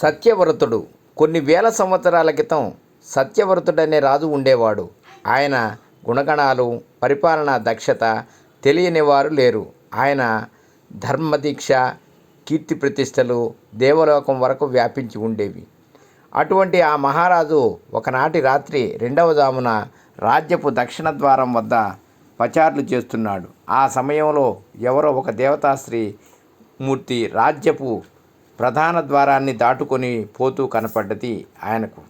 సత్యవ్రతుడు. కొన్ని వేల సంవత్సరాల క్రితం సత్యవ్రతుడనే రాజు ఉండేవాడు. ఆయన గుణగణాలు పరిపాలనా దక్షత తెలియని వారు లేరు. ఆయన ధర్మదీక్ష కీర్తి ప్రతిష్టలు దేవలోకం వరకు వ్యాపించి ఉండేవి. అటువంటి ఆ మహారాజు ఒకనాటి రాత్రి రెండవ జామున రాజ్యపు దక్షిణ ద్వారం వద్ద పచార్లు చేస్తున్నాడు. ఆ సమయంలో ఎవరో ఒక దేవతాశ్రీ మూర్తి రాజ్యపు ప్రధాన ద్వారాన్ని దాటుకొని పోతూ కనపడ్డది ఆయనకు.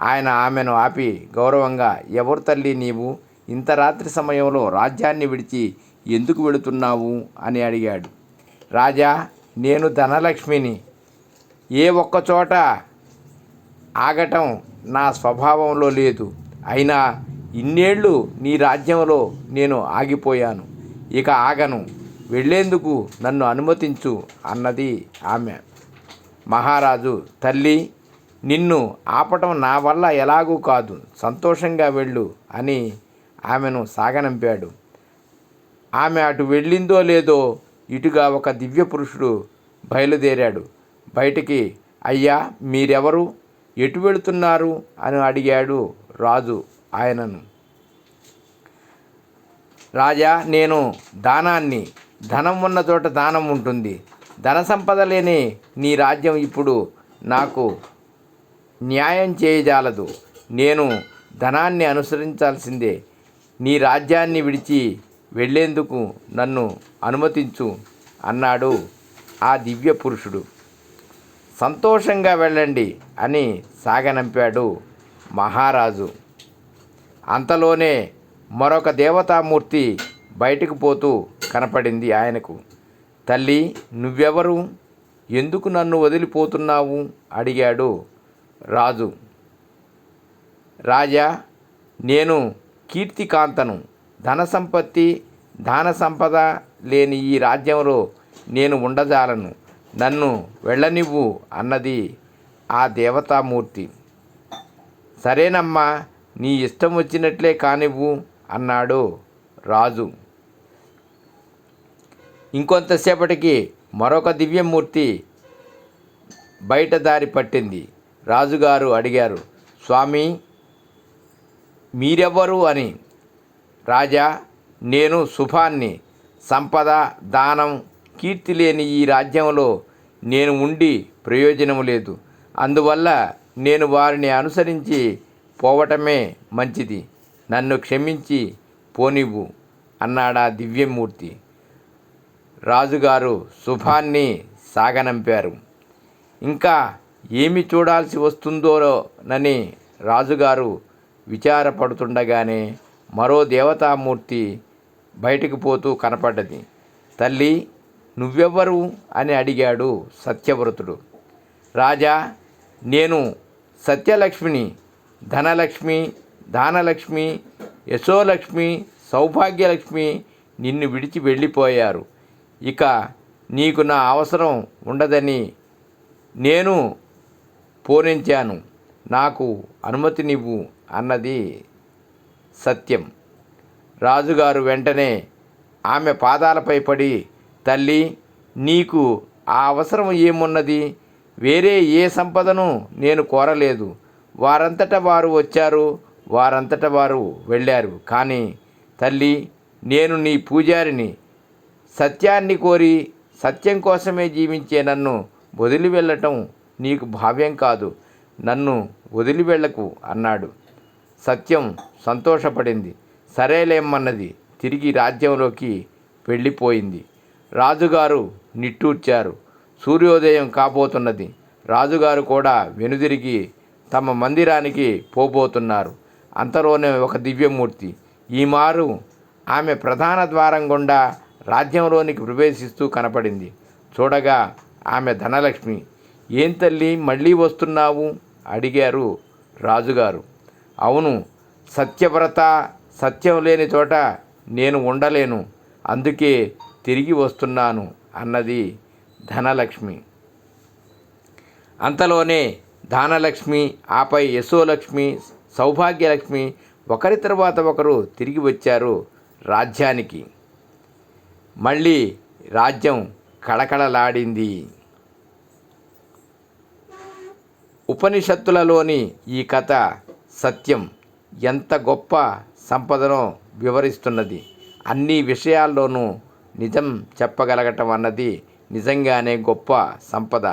ఆయన ఆమెను ఆపి గౌరవంగా ఎవరు తల్లి నీవు? ఇంత రాత్రి సమయంలో రాజ్యాన్ని విడిచి ఎందుకు వెళుతున్నావు? అని అడిగాడు. రాజా నేను ధనలక్ష్మిని. ఏ ఒక్కచోట ఆగటం నా స్వభావంలో లేదు. అయినా ఇన్నేళ్ళు నీ రాజ్యంలో నేను ఆగిపోయాను. ఇక ఆగను. వెళ్ళేందుకు నన్ను అనుమతించు అన్నది ఆమె. మహారాజు తల్లి నిన్ను ఆపటం నా వల్ల ఎలాగూ కాదు సంతోషంగా వెళ్ళు అని ఆమెను సాగనంపాడు. ఆమె అటు వెళ్ళిందో లేదో ఇటుగా ఒక దివ్య పురుషుడు బయలుదేరాడు. బయటికి అయ్యా మీరెవరు? ఎటు వెళుతున్నారు? అని అడిగాడు రాజు ఆయనను. రాజా నేను దానాన్ని ధనం ఉన్న చోట దానం ఉంటుంది. ధన సంపద లేని నీ రాజ్యం ఇప్పుడు నాకు న్యాయం చేయజాలదు. నేను ధనాన్ని అనుసరించాల్సిందే. నీ రాజ్యాన్ని విడిచి వెళ్ళేందుకు నన్ను అనుమతించు అన్నాడు ఆ దివ్య పురుషుడు. సంతోషంగా వెళ్ళండి అని సాగనంపాడు మహారాజు. అంతలోనే మరొక దేవతామూర్తి బయటకు పోతూ కనపడింది ఆయనకు. తల్లి నువ్వెవరు? ఎందుకు నన్ను వదిలిపోతున్నావు? అడిగాడు రాజు. రాజా నేను కీర్తికాంతను. ధన సంపత్తి దాన సంపద లేని ఈ రాజ్యంలో నేను ఉండజాలను. నన్ను వెళ్ళనివ్వు అన్నది ఆ దేవతామూర్తి. సరేనమ్మా నీ ఇష్టం వచ్చినట్లే కానివ్వు అన్నాడు రాజు. ఇంకొంతసేపటికి మరొక దివ్యమూర్తి బయట దారి పట్టింది. రాజుగారు అడిగారు స్వామి మీరెవ్వరు అని. రాజా నేను శుభాన్ని సంపద దానం కీర్తి లేని ఈ రాజ్యంలో నేను ఉండి ప్రయోజనం లేదు. అందువల్ల నేను వారిని అనుసరించి పోవటమే మంచిది. నన్ను క్షమించి పోనివ్వు అన్నాడా దివ్యమూర్తి. రాజుగారు శుభాన్ని సాగనంపారు. ఇంకా ఏమి చూడాల్సి వస్తుందోనని రాజుగారు విచారపడుతుండగానే మరో దేవతామూర్తి బయటకు పోతూ కనపడ్డది. తల్లి నువ్వెవ్వరు అని అడిగాడు సత్యవ్రతుడు. రాజా నేను సత్యలక్ష్మిని ధనలక్ష్మి దానలక్ష్మి యశోలక్ష్మి సౌభాగ్యలక్ష్మి నిన్ను విడిచి వెళ్ళిపోయారు. ఇక నీకు నా అవసరం ఉండదని నేను పూరించాను నాకు అనుమతినివ్వు అన్నది సత్యం. రాజుగారు వెంటనే ఆమె పాదాలపై పడి తల్లి నీకు ఆ అవసరం ఏమున్నది? వేరే ఏ సంపదను నేను కోరలేదు. వారంతట వారు వచ్చారు వారంతట వారు వెళ్ళారు. కానీ తల్లి నేను నీ పూజారిని సత్యాన్ని కోరి సత్యం కోసమే జీవించే నన్ను వదిలి వెళ్ళటం నీకు భావ్యం కాదు. నన్ను వదిలి వెళ్ళకు అన్నాడు. సత్యం సంతోషపడింది. సరేలేమ్మన్నది తిరిగి రాజ్యంలోకి వెళ్ళిపోయింది. రాజుగారు నిట్టూర్చారు. సూర్యోదయం కాబోతున్నది. రాజుగారు కూడా వెనుదిరిగి తమ మందిరానికి పోబోతున్నారు. అంతలోనే ఒక దివ్యమూర్తి. ఈ మారు ఆమె ప్రధాన ద్వారం గుండా రాజ్యంలోనికి ప్రవేశిస్తూ కనపడింది. చూడగా ఆమె ధనలక్ష్మి ఏం తల్లి మళ్ళీ వస్తున్నావు? అడిగారు రాజుగారు. అవును సత్యవ్రత సత్యం లేని చోట నేను ఉండలేను. అందుకే తిరిగి వస్తున్నాను అన్నది ధనలక్ష్మి. అంతలోనే దానలక్ష్మి ఆపై యశోలక్ష్మి సౌభాగ్యలక్ష్మి ఒకరి తర్వాత ఒకరు తిరిగి వచ్చారు రాజ్యానికి. మళ్ళీ రాజ్యం కళకళలాడింది. ఉపనిషత్తులలోని ఈ కథ సత్యం ఎంత గొప్ప సంపదను వివరిస్తున్నది. అన్ని విషయాల్లోనూ నిజం చెప్పగలగటం అన్నది నిజంగానే గొప్ప సంపద.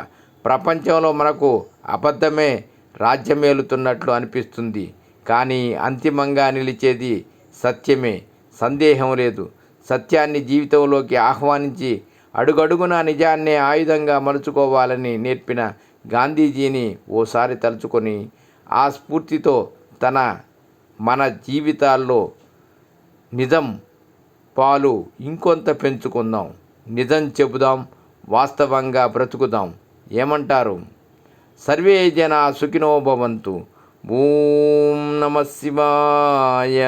ప్రపంచంలో మనకు అబద్ధమే రాజ్యమేలుతున్నట్లు అనిపిస్తుంది. కానీ అంతిమంగా నిలిచేది సత్యమే. సందేహం లేదు. సత్యాన్ని జీవితంలోకి ఆహ్వానించి అడుగడుగున నిజాన్నే ఆయుధంగా మలుచుకోవాలని నేర్పిన గాంధీజీని ఓసారి తలుచుకొని ఆ స్ఫూర్తితో తన మన జీవితాల్లో నిజం పాలు ఇంకొంత పెంచుకుందాం. నిజం చెబుదాం వాస్తవంగా బ్రతుకుదాం. ఏమంటారు? సర్వే జన సుఖినో భవంతు. ఓం నమ శివాయ.